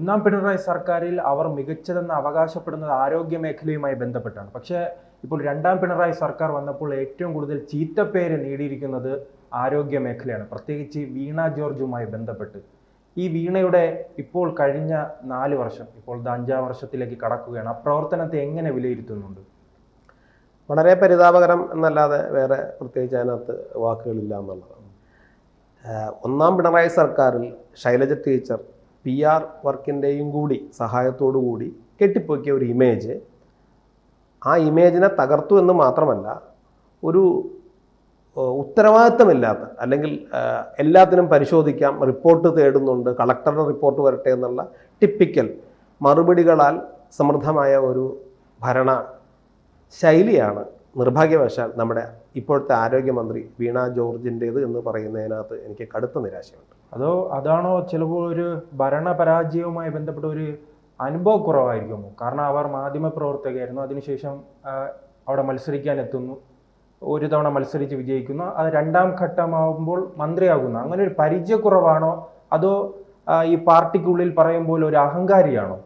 ഒന്നാം പിണറായി സർക്കാരിൽ അവർ മികച്ചതെന്ന് അവകാശപ്പെടുന്നത് ആരോഗ്യ മേഖലയുമായി ബന്ധപ്പെട്ടാണ്. പക്ഷേ ഇപ്പോൾ രണ്ടാം പിണറായി സർക്കാർ വന്നപ്പോൾ ഏറ്റവും കൂടുതൽ ചീത്തപ്പേര് നേടിയിരിക്കുന്നത് ആരോഗ്യ മേഖലയാണ്. പ്രത്യേകിച്ച് വീണ ജോർജുമായി ബന്ധപ്പെട്ട്. ഈ വീണയുടെ ഇപ്പോൾ കഴിഞ്ഞ നാല് വർഷം ഇപ്പോൾ അഞ്ചാം വർഷത്തിലേക്ക് കടക്കുകയാണ്. ആ പ്രവർത്തനത്തെ എങ്ങനെ വിലയിരുത്തുന്നുണ്ട്? വളരെ പരിതാപകരം എന്നല്ലാതെ വേറെ പ്രത്യേകിച്ച് അതിനകത്ത് വാക്കുകളില്ല എന്നുള്ളതാണ്. ഒന്നാം പിണറായി സർക്കാരിൽ ശൈലജ ടീച്ചർ പി ആർ വർക്കിന്റെയും കൂടി സഹായത്തോടു കൂടി കെട്ടിപ്പൊക്കിയ ഒരു ഇമേജ് ആ ഇമേജിനെ തകർത്തു എന്ന് മാത്രമല്ല ഒരു ഉത്തരവാദിത്തമില്ലാത്ത അല്ലെങ്കിൽ എല്ലാത്തിനും പരിശോധിക്കാം റിപ്പോർട്ട് തേടുന്നുണ്ട് കളക്ടറുടെ റിപ്പോർട്ട് വരട്ടെ എന്നുള്ള ടിപ്പിക്കൽ മറുപടികളാൽ സമൃദ്ധമായ ഒരു ഭരണ ശൈലിയാണ് നിർഭാഗ്യവശാൽ നമ്മുടെ ഇപ്പോഴത്തെ ആരോഗ്യമന്ത്രി വീണ ജോർജിന്റേത് എന്ന് പറയുന്നതിനകത്ത് എനിക്ക് കടുത്ത നിരാശയുണ്ട്. അതോ അതാണോ ചിലപ്പോൾ ഒരു ഭരണപരാജയവുമായി ബന്ധപ്പെട്ട ഒരു അനുഭവക്കുറവായിരിക്കുമോ കാരണം അവർ മാധ്യമപ്രവർത്തകയായിരുന്നു അതിനുശേഷം അവിടെ മത്സരിക്കാൻ എത്തുന്നു ഒരു തവണ മത്സരിച്ച് വിജയിക്കുന്നു അത് രണ്ടാം ഘട്ടമാകുമ്പോൾ മന്ത്രിയാകുന്നു. അങ്ങനെ ഒരു പരിചയക്കുറവാണോ? അതോ ഈ പാർട്ടിക്കുള്ളിൽ പറയുമ്പോൾ ഒരു അഹങ്കാരിയാണോ?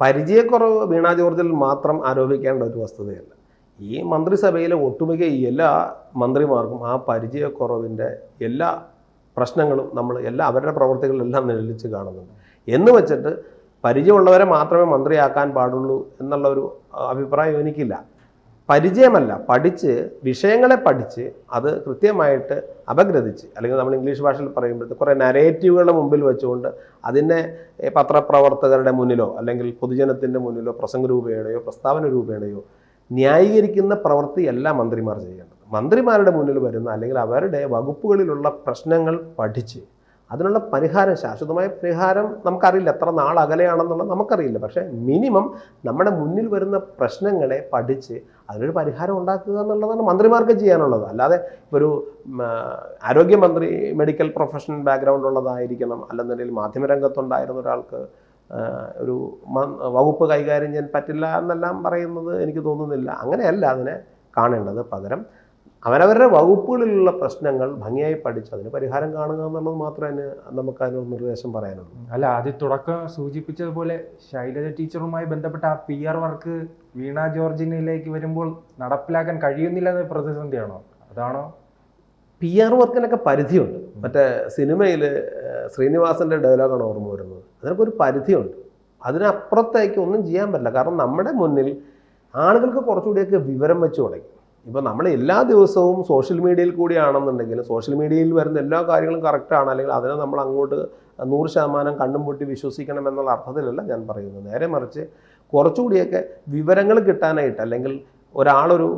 പരിചയക്കുറവ് വീണ ജോർജിൽ മാത്രം ആരോപിക്കേണ്ട ഒരു വസ്തുതയല്ല. ഈ മന്ത്രിസഭയിലെ ഒട്ടുമിക്ക എല്ലാ മന്ത്രിമാർക്കും ആ പരിചയക്കുറവിന്റെ എല്ലാ പ്രശ്നങ്ങളും നമ്മൾ എല്ലാ അവരുടെ പ്രവർത്തികളിലെല്ലാം നിഴലിച്ച് കാണുന്നുണ്ട്. എന്ന് വെച്ചിട്ട് പരിചയമുള്ളവരെ മാത്രമേ മന്ത്രിയാക്കാൻ പാടുള്ളൂ എന്നുള്ള ഒരു അഭിപ്രായം എനിക്കില്ല. പരിചയമല്ല പഠിച്ച് വിഷയങ്ങളെ പഠിച്ച് അത് കൃത്യമായിട്ട് അപഗ്രഥിച്ച് അല്ലെങ്കിൽ നമ്മൾ ഇംഗ്ലീഷ് ഭാഷയിൽ പറയുമ്പോഴത്തെ കുറേ നരേറ്റീവുകളുടെ മുമ്പിൽ വെച്ചുകൊണ്ട് അതിനെ പത്രപ്രവർത്തകരുടെ മുന്നിലോ അല്ലെങ്കിൽ പൊതുജനത്തിന്റെ മുന്നിലോ പ്രസംഗ രൂപേണയോ പ്രസ്താവന രൂപേണയോ ന്യായീകരിക്കുന്ന പ്രവൃത്തിയല്ല മന്ത്രിമാർ ചെയ്യേണ്ടത്. മന്ത്രിമാരുടെ മുന്നിൽ വരുന്ന അല്ലെങ്കിൽ അവരുടെ വകുപ്പുകളിലുള്ള പ്രശ്നങ്ങൾ പഠിച്ച് അതിനുള്ള പരിഹാരം ശാശ്വതമായ പരിഹാരം നമുക്കറിയില്ല. എത്ര നാൾ അകലെയാണെന്നുള്ളത് നമുക്കറിയില്ല. പക്ഷേ മിനിമം നമ്മുടെ മുന്നിൽ വരുന്ന പ്രശ്നങ്ങളെ പഠിച്ച് അതിനൊരു പരിഹാരം ഉണ്ടാക്കുക എന്നുള്ളതാണ് മന്ത്രിമാർക്ക് ചെയ്യാനുള്ളത്. അല്ലാതെ ഒരു ആരോഗ്യമന്ത്രി മെഡിക്കൽ പ്രൊഫഷണൽ ബാക്ക്ഗ്രൗണ്ട് ഉള്ളതായിരിക്കണം. അല്ലെന്നുണ്ടെങ്കിൽ മാധ്യമരംഗത്തുണ്ടായിരുന്ന ഒരാൾക്ക് ഒരു വകുപ്പ് കൈകാര്യം ചെയ്യാൻ പറ്റില്ല എന്നെല്ലാം പറയുന്നത് എനിക്ക് തോന്നുന്നില്ല. അങ്ങനെയല്ല അതിനെ കാണേണ്ടത്. പകരം അവരവരുടെ വകുപ്പുകളിലുള്ള പ്രശ്നങ്ങൾ ഭംഗിയായി പഠിച്ച് അതിന് പരിഹാരം കാണുക എന്നുള്ളത് മാത്രമേ നമുക്ക് അതിനൊരു നിർദ്ദേശം പറയാനുള്ളൂ. അല്ല ആദ്യ തുടക്കം സൂചിപ്പിച്ചതുപോലെ ശൈലജ ടീച്ചറുമായി ബന്ധപ്പെട്ട ആ പി ആർ വർക്ക് വീണ ജോർജിനിലേക്ക് വരുമ്പോൾ നടപ്പിലാക്കാൻ കഴിയുന്നില്ല എന്ന പ്രതിസന്ധിയാണോ? അതാണോ? പി ആർ വർക്കിനൊക്കെ പരിധിയുണ്ട്. മറ്റേ സിനിമയിൽ ശ്രീനിവാസന്റെ ഡയലോഗാണ് ഓർമ്മ വരുന്നത്. അതിനൊക്കെ ഒരു പരിധിയുണ്ട്. അതിനപ്പുറത്തേക്ക് ഒന്നും ചെയ്യാൻ പറ്റില്ല. കാരണം നമ്മുടെ മുന്നിൽ ആളുകൾക്ക് കുറച്ചുകൂടിയൊക്കെ വിവരം വെച്ച് തുടങ്ങി. ഇപ്പോൾ നമ്മൾ എല്ലാ ദിവസവും സോഷ്യൽ മീഡിയയിൽ കൂടിയാണെന്നുണ്ടെങ്കിൽ സോഷ്യൽ മീഡിയയിൽ വരുന്ന എല്ലാ കാര്യങ്ങളും കറക്റ്റാണ് അല്ലെങ്കിൽ അതിനെ നമ്മൾ അങ്ങോട്ട് നൂറ് ശതമാനം കണ്ണും പൊട്ടി വിശ്വസിക്കണം എന്നുള്ള അർത്ഥത്തിലല്ല ഞാൻ പറയുന്നത്. നേരെ മറിച്ച് കുറച്ചുകൂടിയൊക്കെ വിവരങ്ങൾ കിട്ടാനായിട്ട് അല്ലെങ്കിൽ ഒരാളൊരു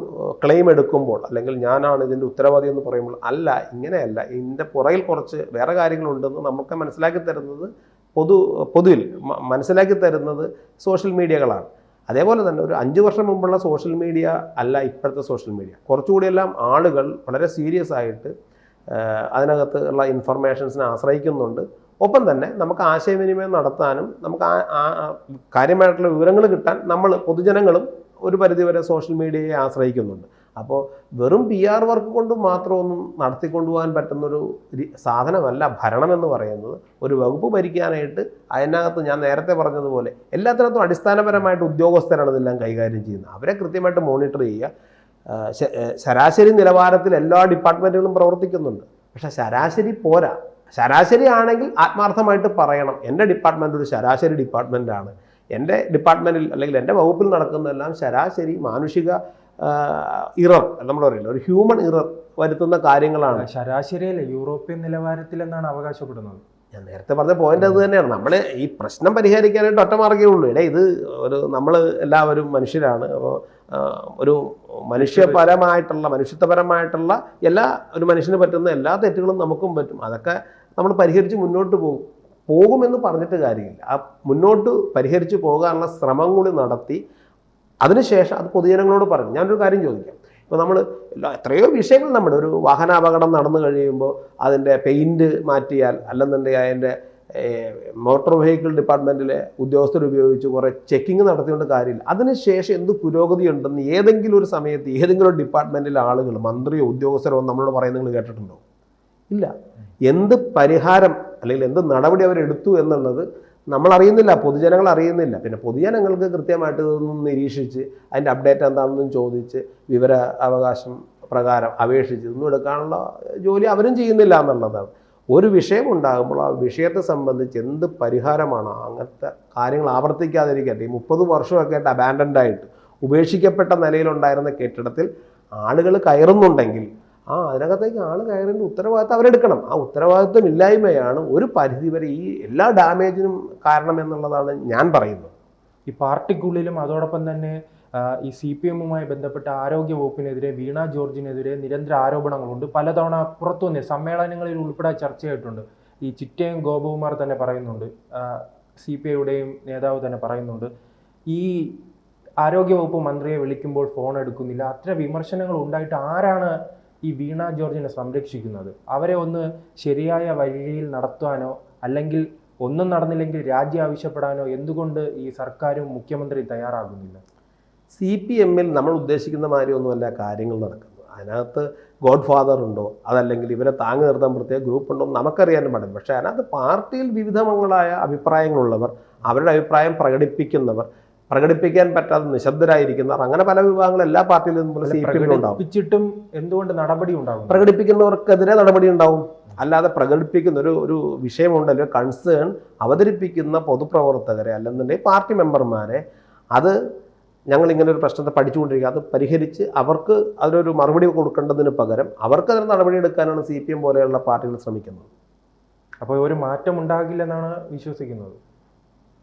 ക്ലെയിം എടുക്കുമ്പോൾ അല്ലെങ്കിൽ ഞാനാണ് ഇതിന്റെ ഉത്തരവാദി എന്ന് പറയുമ്പോൾ അല്ല ഇങ്ങനെയല്ല. ഇതിന്റെ പുറകിൽ കുറച്ച് വേറെ കാര്യങ്ങളുണ്ടെന്ന് നമുക്ക് മനസ്സിലാക്കി തരുന്നത് പൊതു പൊതുവിൽ മനസ്സിലാക്കി തരുന്നത് സോഷ്യൽ മീഡിയകളാണ്. അതേപോലെ തന്നെ ഒരു അഞ്ച് വർഷം മുമ്പുള്ള സോഷ്യൽ മീഡിയ അല്ല ഇപ്പോഴത്തെ സോഷ്യൽ മീഡിയ. കുറച്ചുകൂടിയെല്ലാം ആളുകൾ വളരെ സീരിയസ് ആയിട്ട് അതിനകത്ത് ഉള്ള ഇൻഫർമേഷൻസിനെ ആശ്രയിക്കുന്നുണ്ട്. ഒപ്പം തന്നെ നമുക്ക് ആശയവിനിമയം നടത്താനും നമുക്ക് കാര്യമായിട്ടുള്ള വിവരങ്ങൾ കിട്ടാൻ നമ്മൾ പൊതുജനങ്ങളും ഒരു പരിധിവരെ സോഷ്യൽ മീഡിയയെ ആശ്രയിക്കുന്നുണ്ട്. അപ്പോൾ വെറും പി ആർ വർക്ക് കൊണ്ട് മാത്രമൊന്നും നടത്തിക്കൊണ്ടുപോകാൻ പറ്റുന്നൊരു സാധനമല്ല ഭരണം എന്ന് പറയുന്നത്. ഒരു വകുപ്പ് ഭരിക്കാനായിട്ട് അതിനകത്ത് ഞാൻ നേരത്തെ പറഞ്ഞതുപോലെ എല്ലാത്തിനകത്തും അടിസ്ഥാനപരമായിട്ട് ഉദ്യോഗസ്ഥരാണ് ഇതെല്ലാം കൈകാര്യം ചെയ്യുന്നത്. അവരെ കൃത്യമായിട്ട് മോണിറ്റർ ചെയ്യുക. ശരാശരി നിലവാരത്തിൽ എല്ലാ ഡിപ്പാർട്ട്മെന്റുകളും പ്രവർത്തിക്കുന്നുണ്ട്. പക്ഷേ ശരാശരി പോരാ. ശരാശരി ആണെങ്കിൽ ആത്മാർത്ഥമായിട്ട് പറയണം. എന്റെ ഡിപ്പാർട്ട്മെന്റ് ഒരു ശരാശരി ഡിപ്പാർട്ട്മെന്റാണ് എന്റെ ഡിപ്പാർട്ട്മെന്റിൽ അല്ലെങ്കിൽ എന്റെ വകുപ്പിൽ നടക്കുന്നതെല്ലാം ശരാശരി മാനുഷിക ഇറർ നമ്മൾ പറയുന്നത് ഒരു ഹ്യൂമൻ ഇറർ വരുത്തുന്ന കാര്യങ്ങളാണ്. ശരാശരിയല്ല യൂറോപ്യൻ നിലവാരത്തിൽ എന്നാണ് അവകാശപ്പെടുന്നത്. ഞാൻ നേരത്തെ പറഞ്ഞ പോയിന്റ് അത് തന്നെയാണ്. നമ്മൾ ഈ പ്രശ്നം പരിഹരിക്കാനായിട്ട് ഒറ്റ മാർഗമേ ഉള്ളൂ. ഇടേ ഇത് ഒരു നമ്മൾ എല്ലാവരും മനുഷ്യരാണ്. അപ്പോൾ ഒരു മനുഷ്യപരമായിട്ടുള്ള മനുഷ്യത്വപരമായിട്ടുള്ള എല്ലാ ഒരു മനുഷ്യന് പറ്റുന്ന എല്ലാ തെറ്റുകളും നമുക്കും പറ്റും. അതൊക്കെ നമ്മൾ പരിഹരിച്ച് മുന്നോട്ട് പോകും. പോകുമെന്ന് പറഞ്ഞിട്ട് കാര്യമില്ല. ആ മുന്നോട്ട് പരിഹരിച്ച് പോകാനുള്ള ശ്രമം കൂടി നടത്തി അതിനുശേഷം അത് പൊതുജനങ്ങളോട് പറഞ്ഞു. ഞാനൊരു കാര്യം ചോദിക്കാം. ഇപ്പോൾ നമ്മൾ എത്രയോ വിഷയങ്ങൾ നമ്മുടെ ഒരു വാഹനാപകടം നടന്നു കഴിയുമ്പോൾ അതിന്റെ പെയിന്റ് മാറ്റിയാൽ അല്ലെന്നുണ്ടെങ്കിൽ അതിന്റെ മോട്ടോർ വെഹിക്കിൾ ഡിപ്പാർട്ട്മെന്റിലെ ഉദ്യോഗസ്ഥർ ഉപയോഗിച്ച് കുറേ ചെക്കിങ് നടത്തിക്കൊണ്ട് കാര്യമില്ല. അതിനുശേഷം എന്ത് പുരോഗതി ഉണ്ടെന്ന് ഏതെങ്കിലും ഒരു സമയത്ത് ഏതെങ്കിലും ഡിപ്പാർട്ട്മെന്റിലെ ആളുകൾ മന്ത്രിയോ ഉദ്യോഗസ്ഥരോ നമ്മളോട് പറയുന്നത് കേട്ടിട്ടുണ്ടോ? ഇല്ല. എന്ത് പരിഹാരം അല്ലെങ്കിൽ എന്ത് നടപടി അവരെടുത്തു എന്നുള്ളത് നമ്മൾ അറിയുന്നില്ല പൊതുജനങ്ങൾ അറിയുന്നില്ല പിന്നെ പൊതുജനങ്ങൾക്ക് കൃത്യമായിട്ട് ഇതൊന്നും നിരീക്ഷിച്ച് അതിന്റെ അപ്ഡേറ്റ് എന്താണെന്നും ചോദിച്ച് വിവര അവകാശം പ്രകാരം അപേക്ഷിച്ച് ഇതൊന്നും എടുക്കാനുള്ള ജോലി അവരും ചെയ്യുന്നില്ല എന്നുള്ളതാണ്. ഒരു വിഷയം ഉണ്ടാകുമ്പോൾ ആ വിഷയത്തെ സംബന്ധിച്ച് എന്ത് പരിഹാരമാണ് അങ്ങനത്തെ കാര്യങ്ങൾ ആവർത്തിക്കാതിരിക്കട്ടെ. ഈ മുപ്പത് വർഷമൊക്കെ ആയിട്ട് അബാൻഡൻഡായിട്ട് ഉപേക്ഷിക്കപ്പെട്ട നിലയിലുണ്ടായിരുന്ന കെട്ടിടത്തിൽ ആളുകൾ കയറുന്നുണ്ടെങ്കിൽ ആ അതിനകത്തേക്ക് ആൾ കയറേണ്ട ഉത്തരവാദിത്തം അവരെടുക്കണം. ആ ഉത്തരവാദിത്തം ഇല്ലായ്മയാണ് ഒരു പരിധിവരെ ഈ എല്ലാ ഡാമേജിനും കാരണം എന്നുള്ളതാണ് ഞാൻ പറയുന്നത്. ഈ പാർട്ടിക്കുള്ളിലും അതോടൊപ്പം തന്നെ ഈ സി പി എമ്മുമായി ബന്ധപ്പെട്ട ആരോഗ്യ വകുപ്പിനെതിരെ വീണ ജോർജിനെതിരെ നിരന്തര ആരോപണങ്ങളുണ്ട്. പലതവണ പുറത്തുനിന്ന് സമ്മേളനങ്ങളിൽ ഉൾപ്പെടെ ചർച്ചയായിട്ടുണ്ട്. ഈ ചിറ്റയും ഗോപകുമാർ തന്നെ പറയുന്നുണ്ട്. സി പി ഐയുടെയും നേതാവ് തന്നെ പറയുന്നുണ്ട്. ഈ ആരോഗ്യവകുപ്പ് മന്ത്രിയെ വിളിക്കുമ്പോൾ ഫോൺ എടുക്കുന്നില്ല. അത്ര വിമർശനങ്ങൾ ഉണ്ടായിട്ട് ആരാണ് ഈ വീണ ജോർജിനെ സംരക്ഷിക്കുന്നത്. അവരെ ഒന്ന് ശരിയായ വഴിയിൽ നടത്താനോ അല്ലെങ്കിൽ ഒന്നും നടന്നില്ലെങ്കിൽ രാജ്യം ആവശ്യപ്പെടാനോ എന്തുകൊണ്ട് ഈ സർക്കാരും മുഖ്യമന്ത്രി തയ്യാറാകുന്നില്ല? സി പി എമ്മിൽ നമ്മൾ ഉദ്ദേശിക്കുന്ന മാതിരിയൊന്നുമല്ല കാര്യങ്ങൾ നടക്കുന്നത്. അതിനകത്ത് ഗോഡ് ഫാദർ ഉണ്ടോ അതല്ലെങ്കിൽ ഇവരെ താങ്ങി നിർത്താൻ പ്രത്യേക ഗ്രൂപ്പ് ഉണ്ടോ നമുക്കറിയാനും പാടില്ല. പക്ഷേ അതിനകത്ത് പാർട്ടിയിൽ വിവിധങ്ങളായ അഭിപ്രായങ്ങളുള്ളവർ അവരുടെ അഭിപ്രായം പ്രകടിപ്പിക്കുന്നവർ പ്രകടിപ്പിക്കാൻ പറ്റാതെ നിശബ്ദരായിരിക്കുന്നവർ അങ്ങനെ പല വിഭാഗങ്ങൾ എല്ലാ പാർട്ടിയിലും നിന്നും സി പി ഉണ്ടാവും. എന്തുകൊണ്ട് നടപടി ഉണ്ടാവും പ്രകടിപ്പിക്കുന്നവർക്കെതിരെ നടപടി ഉണ്ടാവും. അല്ലാതെ പ്രകടിപ്പിക്കുന്ന ഒരു ഒരു വിഷയമുണ്ടല്ലോ കൺസേൺ അവതരിപ്പിക്കുന്ന പൊതുപ്രവർത്തകരെ അല്ലെന്നുണ്ടെങ്കിൽ പാർട്ടി മെമ്പർമാരെ അത് ഞങ്ങൾ ഇങ്ങനെ ഒരു പ്രശ്നത്തെ പഠിച്ചുകൊണ്ടിരിക്കുക. അത് പരിഹരിച്ച് അവർക്ക് അതിനൊരു മറുപടി കൊടുക്കേണ്ടതിന് പകരം അവർക്ക് അതിന് നടപടി എടുക്കാനാണ് സി പി എം പോലെയുള്ള പാർട്ടികൾ ശ്രമിക്കുന്നത്. അപ്പോൾ ഒരു മാറ്റം ഉണ്ടാകില്ലെന്നാണ് വിശ്വസിക്കുന്നത്?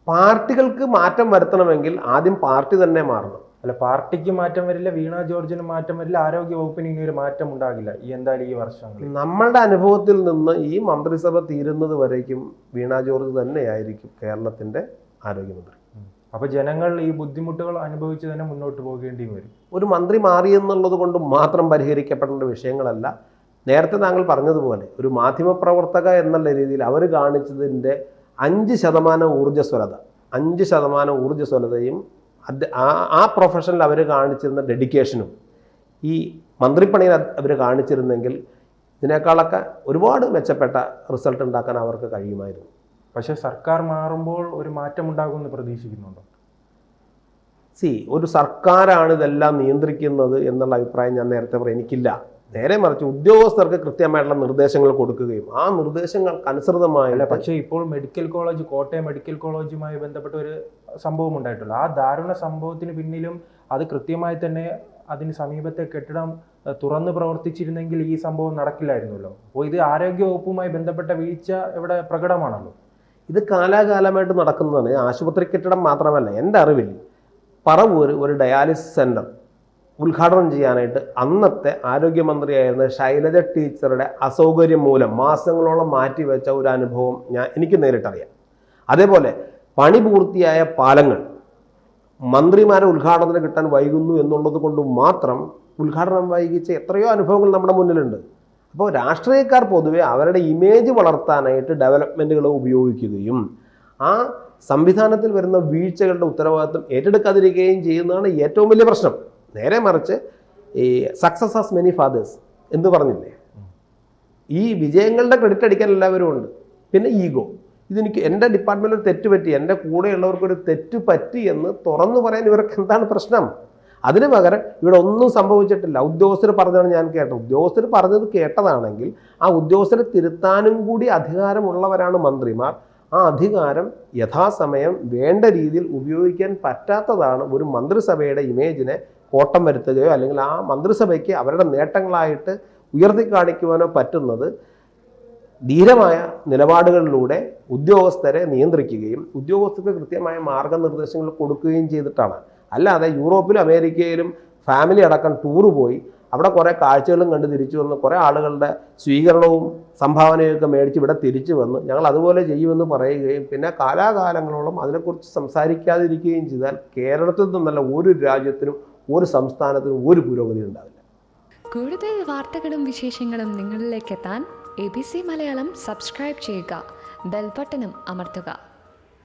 പാർട്ടികൾക്ക് മാറ്റം വരുത്തണമെങ്കിൽ ആദ്യം പാർട്ടി തന്നെ മാറണം. അല്ല പാർട്ടിക്ക് മാറ്റം വരില്ല വീണ ജോർജിന് മാറ്റം വരില്ല ആരോഗ്യ വകുപ്പിന് ഇനി ഒരു മാറ്റം ഉണ്ടാകില്ല ഈ എന്തായാലും ഈ വർഷങ്ങളിൽ. നമ്മളുടെ അനുഭവത്തിൽ നിന്ന് ഈ മന്ത്രിസഭ തീരുന്നത് വരേക്കും വീണ ജോർജ് തന്നെയായിരിക്കും കേരളത്തിന്റെ ആരോഗ്യമന്ത്രി. അപ്പൊ ജനങ്ങൾ ഈ ബുദ്ധിമുട്ടുകൾ അനുഭവിച്ച് തന്നെ മുന്നോട്ട് പോകേണ്ടി വരും. ഒരു മന്ത്രി മാറി എന്നുള്ളത് കൊണ്ട് മാത്രം പരിഹരിക്കപ്പെടേണ്ട വിഷയങ്ങളല്ല. നേരത്തെ താങ്കൾ പറഞ്ഞതുപോലെ ഒരു മാധ്യമപ്രവർത്തക എന്നുള്ള രീതിയിൽ അവർ കാണിച്ചതിന്റെ അഞ്ച് ശതമാനം ഊർജസ്വലത. അഞ്ച് ശതമാനം ഊർജസ്വലതയും അത് ആ ആ പ്രൊഫഷനിൽ അവർ കാണിച്ചിരുന്ന ഡെഡിക്കേഷനും ഈ മന്ത്രിപ്പണിയിൽ അവർ കാണിച്ചിരുന്നെങ്കിൽ ഇതിനേക്കാളൊക്കെ ഒരുപാട് മെച്ചപ്പെട്ട റിസൾട്ട് ഉണ്ടാക്കാൻ അവർക്ക് കഴിയുമായിരുന്നു. പക്ഷേ സർക്കാർ മാറുമ്പോൾ ഒരു മാറ്റം ഉണ്ടാകുമെന്ന് പ്രതീക്ഷിക്കുന്നുണ്ടോ? സി ഒരു സർക്കാരാണ് ഇതെല്ലാം നിയന്ത്രിക്കുന്നത് എന്നുള്ള അഭിപ്രായം ഞാൻ നേരത്തെ പറയും എനിക്കില്ല. നേരെ മറിച്ച് ഉദ്യോഗസ്ഥർക്ക് കൃത്യമായിട്ടുള്ള നിർദ്ദേശങ്ങൾ കൊടുക്കുകയും ആ നിർദ്ദേശങ്ങൾക്ക് അല്ല പക്ഷേ ഇപ്പോൾ മെഡിക്കൽ കോളേജ് കോട്ടയം മെഡിക്കൽ കോളേജുമായി ബന്ധപ്പെട്ട ഒരു സംഭവം ഉണ്ടായിട്ടുള്ളൂ. ആ ദാരുണ സംഭവത്തിന് പിന്നിലും അത് കൃത്യമായി തന്നെ അതിന് സമീപത്തെ കെട്ടിടം തുറന്ന് പ്രവർത്തിച്ചിരുന്നെങ്കിൽ ഈ സംഭവം നടക്കില്ലായിരുന്നല്ലോ. അപ്പോൾ ഇത് ആരോഗ്യവകുപ്പുമായി ബന്ധപ്പെട്ട വീഴ്ച ഇവിടെ പ്രകടമാണല്ലോ. ഇത് കാലാകാലമായിട്ട് നടക്കുന്നതാണ്. ആശുപത്രി കെട്ടിടം മാത്രമല്ല എന്റെ അറിവിൽ പറവൂർ ഒരു ഡയാലിസിസ് സെന്റർ ഉദ്ഘാടനം ചെയ്യാനായിട്ട് അന്നത്തെ ആരോഗ്യമന്ത്രിയായിരുന്ന ശൈലജ ടീച്ചറുടെ അസൗകര്യം മൂലം മാസങ്ങളോളം മാറ്റിവെച്ച ഒരു അനുഭവം ഞാൻ എനിക്ക് നേരിട്ടറിയാം. അതേപോലെ പണി പൂർത്തിയായ പാലങ്ങൾ മന്ത്രിമാരെ ഉദ്ഘാടനത്തിന് കിട്ടാൻ വൈകുന്നു എന്നുള്ളത് കൊണ്ട് മാത്രം ഉദ്ഘാടനം വൈകിച്ച എത്രയോ അനുഭവങ്ങൾ നമ്മുടെ മുന്നിലുണ്ട്. അപ്പോൾ രാഷ്ട്രീയക്കാർ പൊതുവെ അവരുടെ ഇമേജ് വളർത്താനായിട്ട് ഡെവലപ്മെന്റുകൾ ഉപയോഗിക്കുകയും ആ സംവിധാനത്തിൽ വരുന്ന വീഴ്ചകളുടെ ഉത്തരവാദിത്വം ഏറ്റെടുക്കാതിരിക്കുകയും ചെയ്യുന്നതാണ് ഏറ്റവും വലിയ പ്രശ്നം. നേരെ മറിച്ച് ഈ സക്സസ് ആസ് മെനി ഫാദേഴ്സ് എന്ന് പറഞ്ഞില്ലേ? ഈ വിജയങ്ങളുടെ ക്രെഡിറ്റ് അടിക്കാൻ എല്ലാവരും ഉണ്ട്. പിന്നെ ഈഗോ ഇതെനിക്ക് എന്റെ ഡിപ്പാർട്ട്മെന്റിൽ ഒരു തെറ്റ് പറ്റി എന്റെ കൂടെയുള്ളവർക്കൊരു തെറ്റ് പറ്റി എന്ന് തുറന്നു പറയാൻ ഇവർക്ക് എന്താണ് പ്രശ്നം? അതിന് പകരം ഇവിടെ ഒന്നും സംഭവിച്ചിട്ടില്ല. ഉദ്യോഗസ്ഥർ പറഞ്ഞതാണ് ഞാൻ കേട്ടത്. ഉദ്യോഗസ്ഥർ പറഞ്ഞത് കേട്ടതാണെങ്കിൽ ആ ഉദ്യോഗസ്ഥരെ തിരുത്താനും കൂടി അധികാരമുള്ളവരാണ് മന്ത്രിമാർ. ആ അധികാരം യഥാസമയം വേണ്ട രീതിയിൽ ഉപയോഗിക്കാൻ പറ്റാത്തതാണ് ഒരു മന്ത്രിസഭയുടെ ഇമേജിനെ കോട്ടം വരുത്തുകയോ അല്ലെങ്കിൽ ആ മന്ത്രിസഭയ്ക്ക് അവരുടെ നേട്ടങ്ങളായിട്ട് ഉയർത്തി കാണിക്കുവാനോ പറ്റുന്നത് ധീരമായ നിലപാടുകളിലൂടെ ഉദ്യോഗസ്ഥരെ നിയന്ത്രിക്കുകയും ഉദ്യോഗസ്ഥർക്ക് കൃത്യമായ മാർഗനിർദ്ദേശങ്ങൾ കൊടുക്കുകയും ചെയ്തിട്ടാണ്. അല്ലാതെ യൂറോപ്പിലും അമേരിക്കയിലും ഫാമിലി അടക്കം ടൂറ് പോയി അവിടെ കുറേ കാഴ്ചകളും കണ്ട് തിരിച്ചു വന്ന് കുറേ ആളുകളുടെ സ്വീകരണവും സംഭാവനയൊക്കെ മേടിച്ച് ഇവിടെ തിരിച്ചു വന്ന് ഞങ്ങൾ അതുപോലെ ചെയ്യുമെന്ന് പറയുകയും പിന്നെ കാലാകാലങ്ങളോളം അതിനെക്കുറിച്ച് സംസാരിക്കാതിരിക്കുകയും ചെയ്താൽ കേരളത്തിൽ നിന്നല്ല ഒരു രാജ്യത്തിനും ഒരു സംസ്ഥാനത്തിനും ഒരു പുരോഗതി ഉണ്ടാവില്ല. കൂടുതൽ വാർത്തകളും വിശേഷങ്ങളും നിങ്ങളിലേക്ക് എത്താൻ A B C Malayalam subscribe ചെയ്യുക. ബെൽബട്ടനും അമർത്തുക.